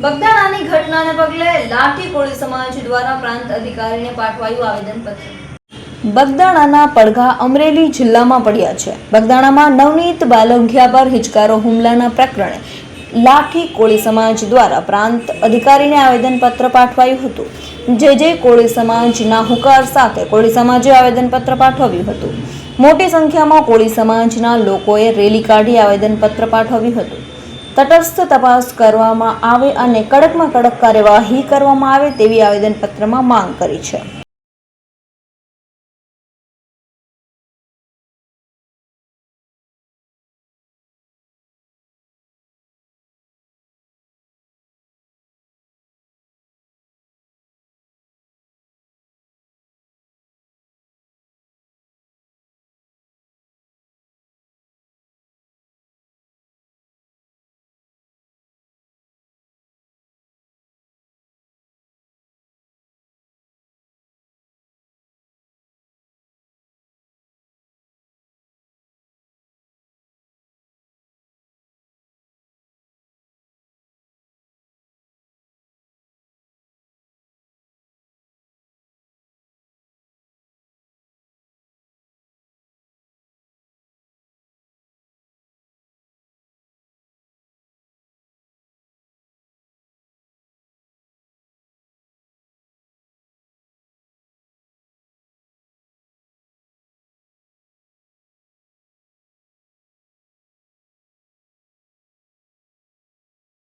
બગદાણાની ઘટનાને પગલે લાઠી કોળી સમાજ દ્વારા પ્રાંત અધિકારીને પાઠવાયું આવેદનપત્ર. બગદાણાના પડઘા અમરેલી જિલ્લામાં પડ્યા છે. બગદાણામાં નવનીત બાલંઘિયા પર હિચકારો હુમલાના પ્રકરણે લાઠી કોળી સમાજ દ્વારા પ્રાંત અધિકારીને આવેદનપત્ર પાઠવાયું હતું. જે જે કોળી સમાજના હુકાર સાથે કોળી સમાજે આવેદનપત્ર પાઠવ્યું હતું. મોટી સંખ્યામાં કોળી સમાજના લોકોએ રેલી કાઢી આવેદનપત્ર પાઠવ્યું હતું. તટસ્થ તપાસ કરવામાં આવે અને કડકમાં કડક કાર્યવાહી કરવામાં આવે તેવી આવેદનપત્રમાં માંગ કરી છે.